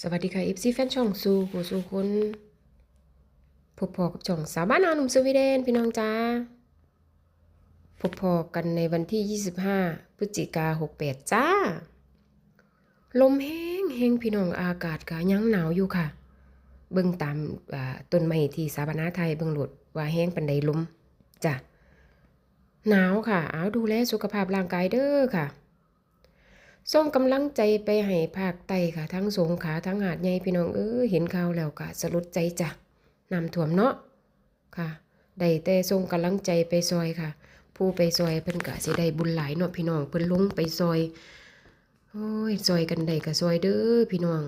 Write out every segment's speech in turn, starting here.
สวัสดีค่ะ FC แฟนช่องสู่ผู้สู่คนพบพอกับช่องสาวบ้านนาหนุ่มสวีเดนพี่น้องจ้าพบพอกันในวันที่ 25 พฤศจิกา68 จ้า ลมแห้งแห้งพี่น้องอากาศก็ยังหนาวอยู่ค่ะ เบิ่งตามต้นไม้ที่สาบานาไทยเบิ่งหลดว่าแห้งปันใดลมจ้ะหนาวค่ะ เอาดูแลสุขภาพร่างกายเด้อค่ะ ส่งกำลังใจไปให้ภาคใต้ค่ะ ทั้งสงขาทั้งหาดใหญ่พี่น้องเออเห็นข่าวแล้วก็สลดใจจ้ะน้ำท่วมเนาะค่ะได้แต่ส่งกำลังใจไปซอยค่ะ ผู้ไปซอยเพิ่นก็สิได้บุญหลายเนาะพี่น้องเพิ่นลงไปซอยโอ้ยซอยกันได้ก็ซอยเด้อพี่น้อง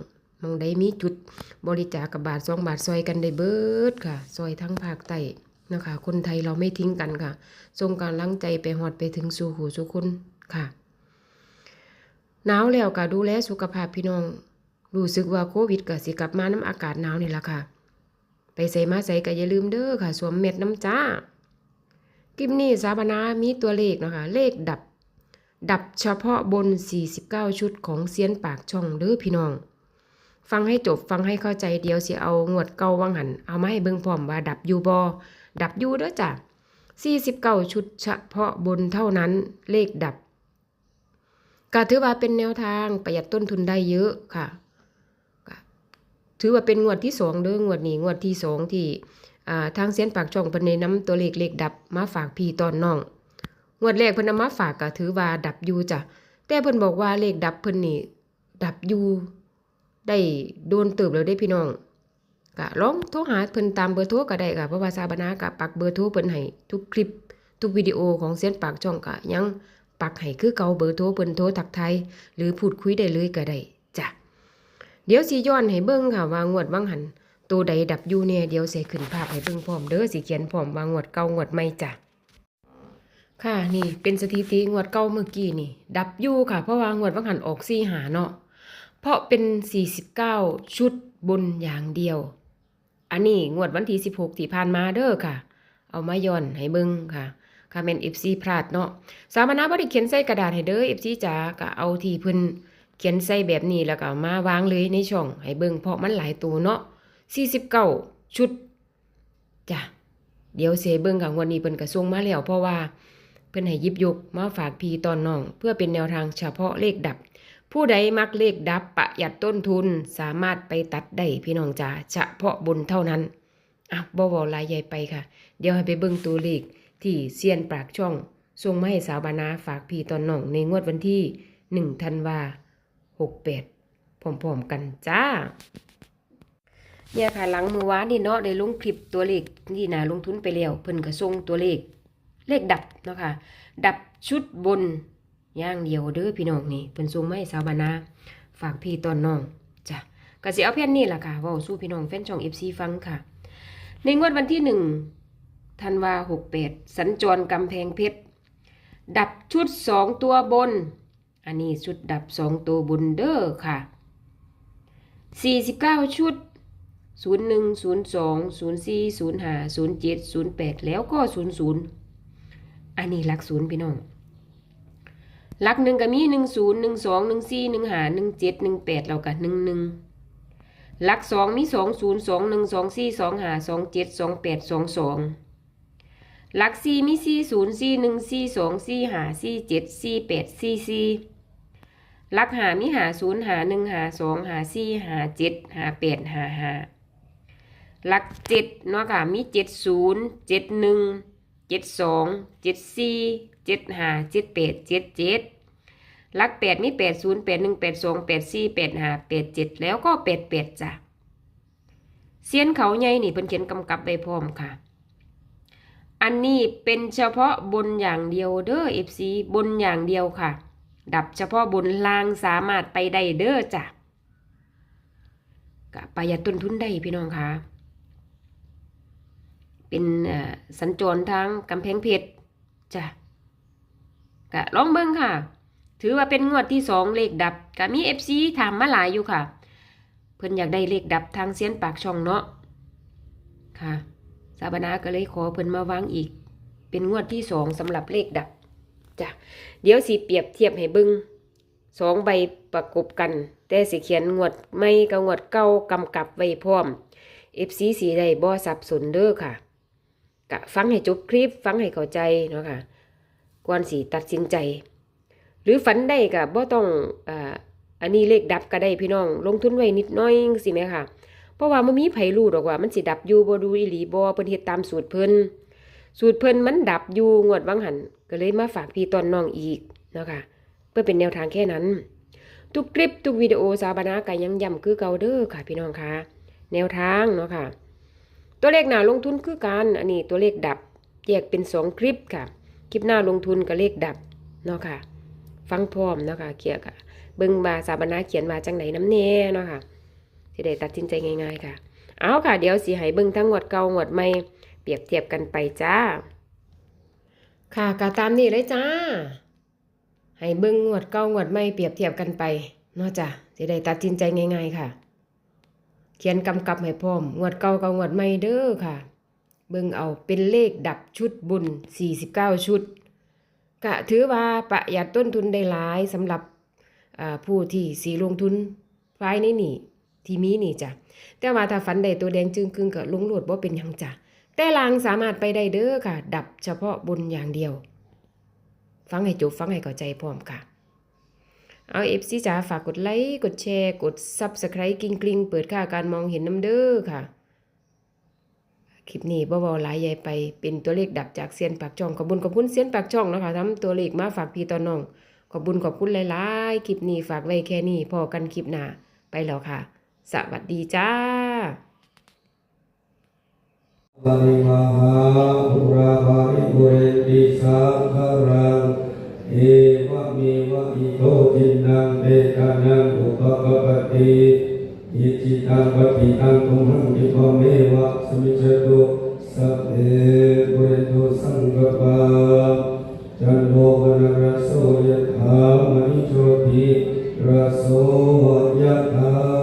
มองได้มีจุดบริจาคกับบาทสองบาทซอยกันได้เบิดค่ะซอยทั้งภาคใต้นะคะ คนไทยเราไม่ทิ้งกันค่ะส่งกำลังใจไปฮอดไปถึงสู่หูสู่คนค่ะ หนาวแล้วก็ดูแลสุขภาพพี่น้อง รู้สึกว่าโควิดก็สิกลับมาน้ำอากาศหนาวนี่ล่ะค่ะ ไปใส่มาใส่ก็อย่าลืมเด้อค่ะ สวมเม็ดน้ำจ้าคลิปนี้สาบานามีตัวเลขนะคะ เลขดับ ดับเฉพาะบน 49 ชุดของเซียนปากช่องเด้อพี่น้อง ฟังให้จบฟังให้เข้าใจเดียวสิเอางวดเก่าวังหัน เอามาให้เบิ่งพร้อมว่าดับอยู่บอดับอยู่เด้อจ้ะ49 ชุดเฉพาะบนเท่านั้น เลขดับ ก็ถือว่าเป็นแนวทางประหยัดต้นทุนได้เยอะค่ะถือว่าเป็นงวดที่สองเด้องวดนี้งวดที่สองที่ทางเสียนปากช่องเพิ่นได้นำตัวเลขเลขดับมาฝากพี่ตอนน้องงวดแรกเพิ่นนำมาฝากก็ถือว่าดับอยู่จ้ะแต่เพิ่นบอกว่าเลขดับเพิ่นนี่ดับอยู่ได้โดนเติบแล้วได้พี่น้องก็ลองโทรหาเพิ่นตามเบอร์โทรก็ได้ค่ะเพราะว่าซาบานาก็ปักเบอร์โทรเพิ่นให้ทุกคลิปทุกวิดีโอของเสียนปากช่องก็ยัง ปักให้คือเก่าเบอร์โทรเปิ้นโทรทักไทยหรือพูดคุยได้เลยก็ได้จ้ะเดี๋ยวสิย้อนให้เบิ่งค่ะว่างวดวังหันตัวใดดับอยู่เนี่ยเดี๋ยวสิขึ้นภาพให้เบิ่งพร้อมเด้อสิเขียนพร้อมว่างวดเก่างวดใหม่จ้ะค่ะนี่เป็นสถิติงวดเก่าเมื่อกี้นี่ ดับอยู่ค่ะ เพราะว่างวดวังหันออก4หาเนาะเพราะเป็น 49 ชุดบนอย่างเดียว อันนี้งวดวันที่16ที่ผ่านมาเด้อค่ะ เอามาย้อนให้เบิ่งค่ะ ค่ะแม่น FC พลาดเนาะสามณะบ่ได้เขียนใส่กระดาษให้เด้อ FC จ๋าก็เอาที่เพิ่นเขียนใส่แบบนี้แล้วก็มาวางเลยในช่อง ให้เบิ่งเพราะมันหลายตัวเนาะ49ชุดจ้ะเดี๋ยวเสเบิ่งค่ะวันนี้เพิ่นก็ส่งมาแล้วเพราะว่าเพิ่นให้ยิบยกมาฝากพี่ตอนน้อง เพื่อเป็นแนวทางเฉพาะเลขดับ ผู้ใดมักเลขดับประหยัดต้นทุนสามารถไปตัดได้พี่น้องจ๋าเฉพาะบนเท่านั้นอะบ่เว้าหลายใหญ่ไปค่ะ เดี๋ยวให้ไปเบิ่งตัวเลข ที่เซียนปากช่องส่งมาให้สาวบานาฝากพี่ตอนน้องในงวดวันที่หนึ่งธันวาหกแปดพร้อมๆกันจ้า เนี่ยค่ะหลังมือวานนี่เนาะได้ลงคลิปตัวเลขที่นาลงทุนไปแล้วเพิ่นก็ส่งตัวเลข เลขดับเนาะค่ะ ดับชุดบนย่างเดียวเด้อพี่น้องนี่เพิ่นส่งไม้สาวบานาฝากพี่ตอนน้องจ้ะก็สิเอาเพี้ยนนี่แหละค่ะว้าสู่พี่น้องแฟนช่อง FC ฟังค่ะ ในงวดวันที่หนึ่ง ธันวาหกแปดสัญจรกำแพงเพชร ดับชุดสองตัวบน อันนี้ชุดดับสองตัวบนเด้อค่ะสี่สิบเก้าชุดศูนย์หนึ่งศูนย์สองศูนย์สี่ศูนย์ห้าศูนย์เจ็ดศูนย์แปดแล้วก็ศูนย์ศูนย์อันนี้หลักศูนย์พี่น้องหลักหนึ่งก็มีหนึ่งศูนย์หนึ่งสองหนึ่งสี่หนึ่งห้าหนึ่งเจ็ดหนึ่งแปดแล้วกันหนึ่งหนึ่งหลักสองมีสองศูนย์สองหนึ่งสองสี่สองห้าสองเจ็ดสองแปดสองสอง หลักสี่มีสี่ศูนย์สี่หนึ่งสี่สองสี่หาสี่เจ็ดสี่แปดสี่สี่หลักหามีหาศูนย์หาหนึ่งหาสองหาสี่หาเจ็ดหาแปดหาหาหลักเจ็ดเนาะค่ะมีเจ็ดศูนย์เจ็ดหนึ่งเจ็ดสองเจ็ดสี่เจ็ดหาเจ็ดแปดเจ็ดเจ็ดหลักแปดมีแปดศูนย์แปดหนึ่งแปดสองแปดสี่แปดหาแปดเจ็ดแล้วก็แปดแปดจ้ะเสียนเขาใหญ่นี่เพิ่นเขียนกำกับไปพร้อมค่ะ อันนี้เป็นเฉพาะบนอย่างเดียวเด้อเอฟซีบนอย่างเดียวค่ะ ดับเฉพาะบนล่างสามารถไปได้เด้อจ้ะกะประหยัดต้นทุนได้พี่น้องค่ะ เป็นสัญจรทางกำแพงเพชรจ้ะกะลองเบิ่งค่ะ ถือว่าเป็นงวดที่สองเลขดับก็มีเอฟซีถามมาหลายอยู่ค่ะ เพิ่นอยากได้เลขดับทางเสียนปากช่องเนาะค่ะ สาบนาก็เลยขอเพิ่นมาวางอีก เป็นงวดที่สองสำหรับเลขดับจ้ะเดี๋ยวสิเปรียบเทียบให้เบิ่งสองใบประกบกัน แต่สิเขียนงวดใหม่กับงวดเก่ากำกับไว้พร้อม FC สีได้บ่สับสนเด้อค่ะกะฟังให้จบคลิปฟังให้เข้าใจเนาะค่ะก่อนสิตัดสินใจ หรือฝันได้ก็บ่ต้องอ่าอันนี้เลขดับก็ได้พี่น้อง ลงทุนไว้นิดน้อยสิแม่ค่ะ เพราะว่ามันมีไผรู้ดอกว่ามันสิดับอยู่บ่ดูอีหลีบ่เพิ่นเฮ็ดตามสูตรเพิ่นสูตรเพิ่นมันดับอยู่งวดวังหันก็เลยมาฝากพี่ตอนน้องอีกเนาะค่ะเพื่อเป็นแนวทางแค่นั้น ทุกคลิปทุกวิดีโอสาบานาก็ยังย้ำคือเก่าเด้อค่ะ พี่น้องค่ะแนวทางเนาะค่ะ ตัวเลขหน้าลงทุนคือกันอันนี้ตัวเลขดับแยกเป็นสองคลิปค่ะ คลิปหน้าลงทุนกับเลขดับเนาะค่ะ ฟังพร้อมเนาะค่ะเกี่ยวกับเบิ่งบาสาบานาเขียนว่าจังไหนน้ำแน่เนาะค่ะ สิได้ตัดสินใจง่ายๆค่ะ เอาค่ะ เดี๋ยวสิให้เบิ่งทั้งงวดเก่างวดใหม่เปรียบเทียบกันไปจ้า ค่ะก็ตามนี้เลยจ้าให้เบิ่งงวดเก่างวดใหม่เปรียบเทียบกันไปเนาะจ้ะสิได้ตัดสินใจง่ายๆค่ะ เขียนกำกับให้พร้อมงวดเก่ากับงวดใหม่เด้อค่ะ เบิ่งเอาเป็นเลขดับชุดบุญ 49 ชุดก็ถือว่าประหยัดต้นทุนได้หลายสำหรับผู้ที่สีลงทุนภายในนี่ ที่มีนี่จ้ะแต่ว่าถ้าฝันได้ตัวแดงจึงครึ่งก็ลงโหลดบ่าเป็นยังจ้ะแต่ลางสามารถไปได้เด้อค่ะ ดับเฉพาะบนอย่างเดียว ฟังให้จบฟังให้เข้าใจพร้อมค่ะ เอาเอฟซีจ๋าฝากกดไลค์กดแชร์ กด Subscribe กริงกริงเปิดค่าการมองเห็นน้ำเด้อค่ะ คลิปนี้บ่บาหลายใหญ่ไปเป็นตัวเลขดับจากเซียนปากช่องขอบุญขอบคุณเซียนปากช่องนะคะทำตัวเลขมาฝากพี่ต่อน้องขอบุญขอบคุณหลายๆคลิปนี้ฝากไว้แค่นี้พอกันคลิปหน้าไปแล้วค่ะ สวัสดีจ้าปริวาหาปุราภาริปุเรติสังขรังเอวะเมวะอิโตทินังเบตานังอุปกปปติอิจิตังปฏิตังตุมหังอิปะเมวะสมิจจตุสัพเพปุเรตุสังกปาจันโทปนรสโสยถามณิโชติรสโสยถา